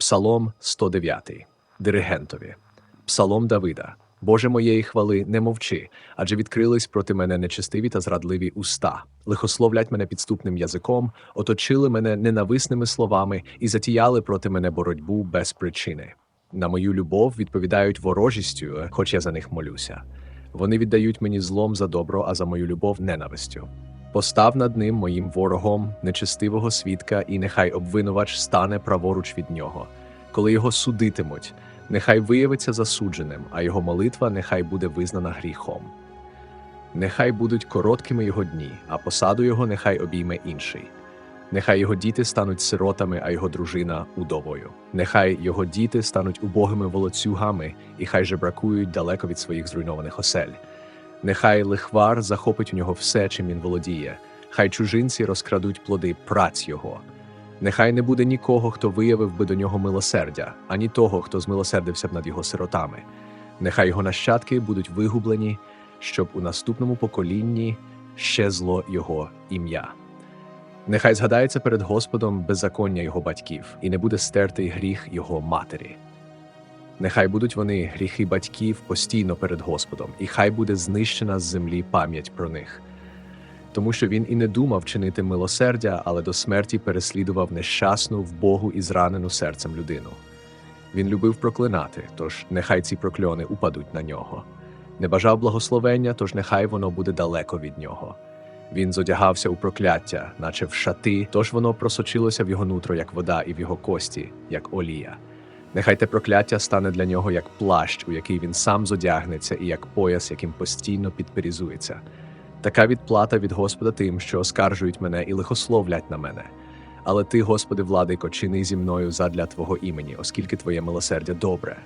Псалом 109. Диригентові. Псалом Давида. Боже моєї хвали, не мовчи, адже відкрились проти мене нечестиві та зрадливі уста, лихословлять мене підступним язиком, оточили мене ненависними словами і затіяли проти мене боротьбу без причини. На мою любов відповідають ворожістю, хоч я за них молюся. Вони віддають мені злом за добро, а за мою любов ненавистю. Постав над ним моїм ворогом нечестивого свідка, і нехай обвинувач стане праворуч від нього. Коли його судитимуть, нехай виявиться засудженим, а його молитва нехай буде визнана гріхом. Нехай будуть короткими його дні, а посаду його нехай обійме інший. Нехай його діти стануть сиротами, а його дружина удовою. Нехай його діти стануть убогими волоцюгами, і хай жебракують далеко від своїх зруйнованих осель. Нехай лихвар захопить у нього все, чим він володіє, хай чужинці розкрадуть плоди праць його. Нехай не буде нікого, хто виявив би до нього милосердя, ані того, хто змилосердився б над його сиротами. Нехай його нащадки будуть вигублені, щоб у наступному поколінні щезло його ім'я. Нехай згадається перед Господом беззаконня його батьків, і не буде стертий гріх його матері. Нехай будуть вони гріхи батьків постійно перед Господом, і хай буде знищена з землі пам'ять про них. Тому що він і не думав чинити милосердя, але до смерті переслідував нещасну, вбогу і зранену серцем людину. Він любив проклинати, тож нехай ці прокльони упадуть на нього. Не бажав благословення, тож нехай воно буде далеко від нього. Він зодягався у прокляття, наче в шати, тож воно просочилося в його нутро, як вода, і в його кості, як олія. Нехай те прокляття стане для нього як плащ, у який він сам зодягнеться, і як пояс, яким постійно підперізується. Така відплата від Господа тим, що оскаржують мене і лихословлять на мене. Але ти, Господи, владико, чини зі мною задля Твого імені, оскільки Твоє милосердя добре.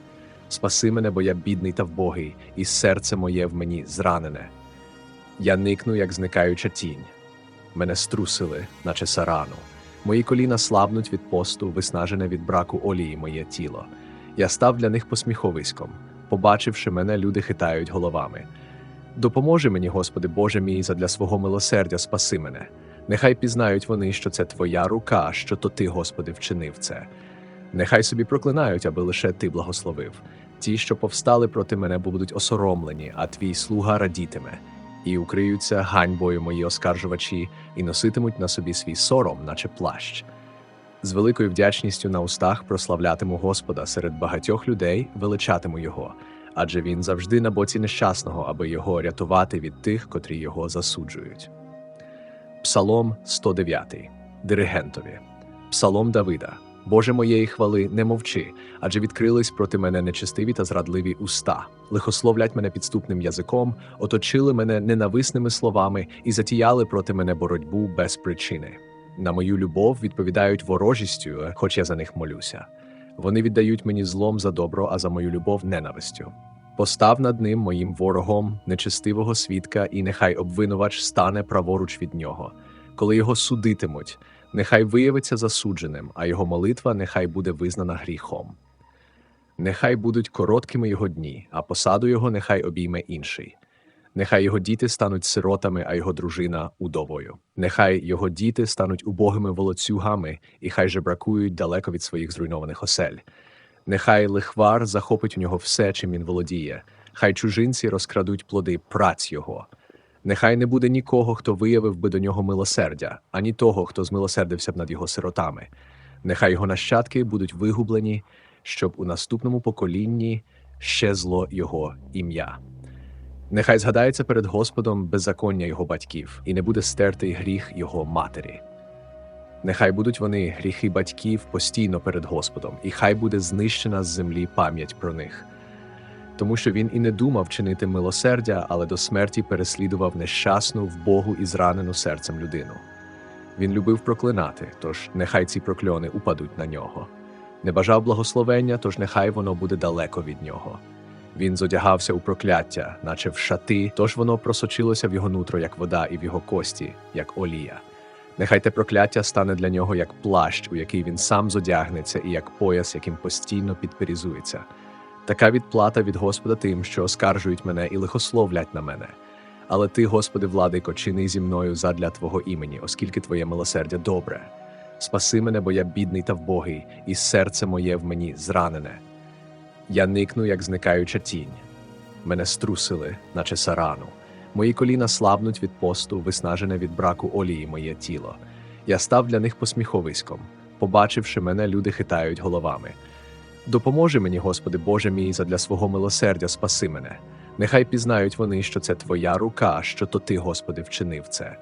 Спаси мене, бо я бідний та вбогий, і серце моє в мені зранене. Я никну, як зникаюча тінь. Мене струсили, наче сарану. Мої коліна слабнуть від посту, виснажене від браку олії моє тіло. Я став для них посміховиськом. Побачивши мене, люди хитають головами. Допоможи мені, Господи, Боже мій, задля свого милосердя спаси мене. Нехай пізнають вони, що це Твоя рука, що то Ти, Господи, вчинив це. Нехай собі проклинають, аби лише Ти благословив. Ті, що повстали проти мене, будуть осоромлені, а твій слуга радітиме, і укриються ганьбою мої оскаржувачі, і носитимуть на собі свій сором, наче плащ. З великою вдячністю на устах прославлятиму Господа серед багатьох людей, величатиму Його, адже він завжди на боці нещасного, аби його рятувати від тих, котрі його засуджують. Псалом 109. Диригентові. Псалом Давида. Боже моєї хвали, не мовчи, адже відкрились проти мене нечестиві та зрадливі уста, лихословлять мене підступним язиком, оточили мене ненависними словами і затіяли проти мене боротьбу без причини. На мою любов відповідають ворожістю, хоч я за них молюся. Вони віддають мені злом за добро, а за мою любов ненавистю. Постав над ним моїм ворогом нечестивого свідка, і нехай обвинувач стане праворуч від нього. Коли його судитимуть, нехай виявиться засудженим, а його молитва нехай буде визнана гріхом. Нехай будуть короткими його дні, а посаду його нехай обійме інший. Нехай його діти стануть сиротами, а його дружина удовою. Нехай його діти стануть убогими волоцюгами, і хай жебракують далеко від своїх зруйнованих осель. Нехай лихвар захопить у нього все, чим він володіє, хай чужинці розкрадуть плоди праць його. Нехай не буде нікого, хто виявив би до нього милосердя, ані того, хто змилосердився б над його сиротами. Нехай його нащадки будуть вигублені, щоб у наступному поколінні щезло його ім'я. Нехай згадається перед Господом беззаконня його батьків, і не буде стертий гріх його матері. Нехай будуть вони гріхи батьків постійно перед Господом, і хай буде знищена з землі пам'ять про них. Тому що він і не думав чинити милосердя, але до смерті переслідував нещасну, вбогу і зранену серцем людину. Він любив проклинати, тож нехай ці прокльони упадуть на нього. Не бажав благословення, тож нехай воно буде далеко від нього. Він зодягався у прокляття, наче в шати, тож воно просочилося в його нутро, як вода, і в його кості, як олія. Нехай те прокляття стане для нього як плащ, у який він сам зодягнеться, і як пояс, яким постійно підперізується. Така відплата від Господа тим, що оскаржують мене і лихословлять на мене. Але ти, Господи, владико, чини зі мною задля Твого імені, оскільки Твоє милосердя добре. Спаси мене, бо я бідний та вбогий, і серце моє в мені зранене. Я никну, як зникаюча тінь. Мене струсили, наче сарану. Мої коліна слабнуть від посту, виснажене від браку олії моє тіло. Я став для них посміховиськом. Побачивши мене, люди хитають головами. Допоможи мені, Господи, Боже мій, задля свого милосердя спаси мене. Нехай пізнають вони, що це Твоя рука, що то Ти, Господи, вчинив це.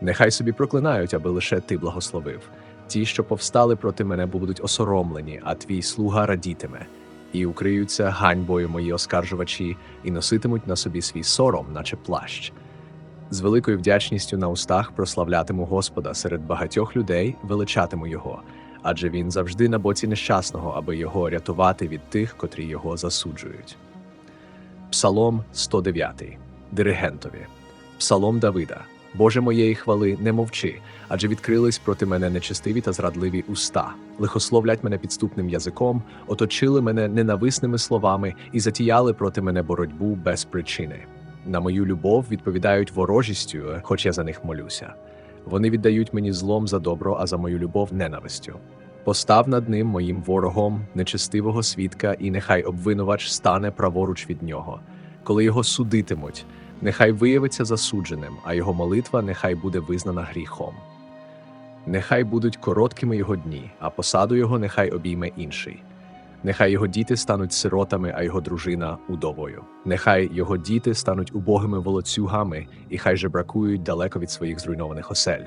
Нехай собі проклинають, аби лише Ти благословив. Ті, що повстали проти мене, будуть осоромлені, а твій слуга радітиме. І укриються ганьбою мої оскаржувачі, і носитимуть на собі свій сором, наче плащ. З великою вдячністю на устах прославлятиму Господа серед багатьох людей, величатиму Його, адже він завжди на боці нещасного, аби його рятувати від тих, котрі його засуджують. Псалом 109. Диригентові. Псалом Давида. Боже моєї хвали, не мовчи, адже відкрились проти мене нечестиві та зрадливі уста, лихословлять мене підступним язиком, оточили мене ненависними словами і затіяли проти мене боротьбу без причини. На мою любов відповідають ворожістю, хоч я за них молюся. Вони віддають мені злом за добро, а за мою любов ненавистю. Постав над ним моїм ворогом нечестивого свідка, і нехай обвинувач стане праворуч від нього. Коли його судитимуть, нехай виявиться засудженим, а його молитва нехай буде визнана гріхом. Нехай будуть короткими його дні, а посаду його нехай обійме інший. Нехай його діти стануть сиротами, а його дружина удовою. Нехай його діти стануть убогими волоцюгами, і хай жебракують далеко від своїх зруйнованих осель.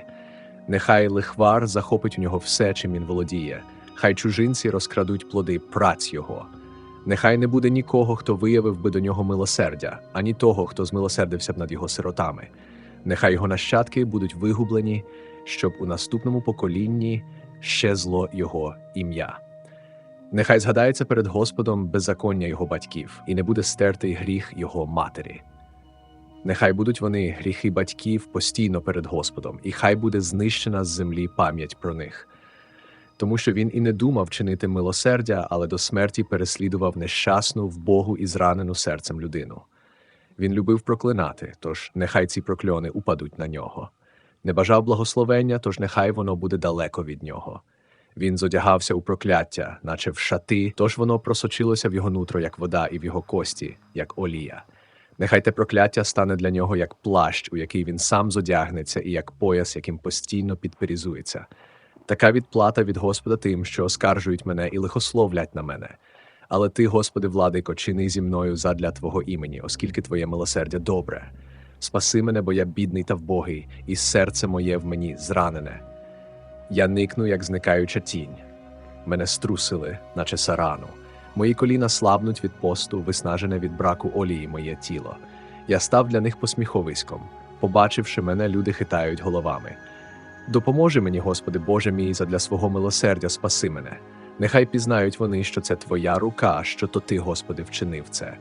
Нехай лихвар захопить у нього все, чим він володіє, хай чужинці розкрадуть плоди праць його. Нехай не буде нікого, хто виявив би до нього милосердя, ані того, хто змилосердився б над його сиротами. Нехай його нащадки будуть вигублені, щоб у наступному поколінні щезло його ім'я. Нехай згадається перед Господом беззаконня його батьків, і не буде стертий гріх його матері. Нехай будуть вони гріхи батьків постійно перед Господом, і хай буде знищена з землі пам'ять про них. Тому що він і не думав чинити милосердя, але до смерті переслідував нещасну, вбогу і зранену серцем людину. Він любив проклинати, тож нехай ці прокльони упадуть на нього. Не бажав благословення, тож нехай воно буде далеко від нього. Він зодягався у прокляття, наче в шати, тож воно просочилося в його нутро, як вода, і в його кості, як олія. Нехай те прокляття стане для нього як плащ, у який він сам зодягнеться, і як пояс, яким постійно підперізується. Така відплата від Господа тим, що оскаржують мене і лихословлять на мене. Але ти, Господи, владико, чини зі мною задля Твого імені, оскільки Твоє милосердя добре. Спаси мене, бо я бідний та вбогий, і серце моє в мені зранене. Я никну, як зникаюча тінь. Мене струсили, наче сарану. Мої коліна слабнуть від посту, виснажене від браку олії моє тіло. Я став для них посміховиськом. Побачивши мене, люди хитають головами. Допоможи мені, Господи, Боже мій, задля свого милосердя спаси мене. Нехай пізнають вони, що це Твоя рука, що то Ти, Господи, вчинив це.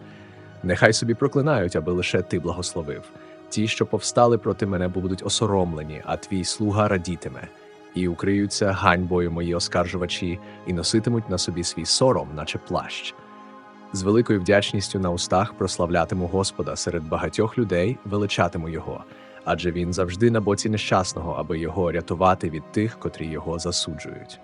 Нехай собі проклинають, аби лише Ти благословив. Ті, що повстали проти мене, будуть осоромлені, а твій слуга радітиме. І укриються ганьбою мої оскаржувачі, і носитимуть на собі свій сором, наче плащ. З великою вдячністю на устах прославлятиму Господа серед багатьох людей, величатиму Його, адже він завжди на боці нещасного, аби його рятувати від тих, котрі його засуджують.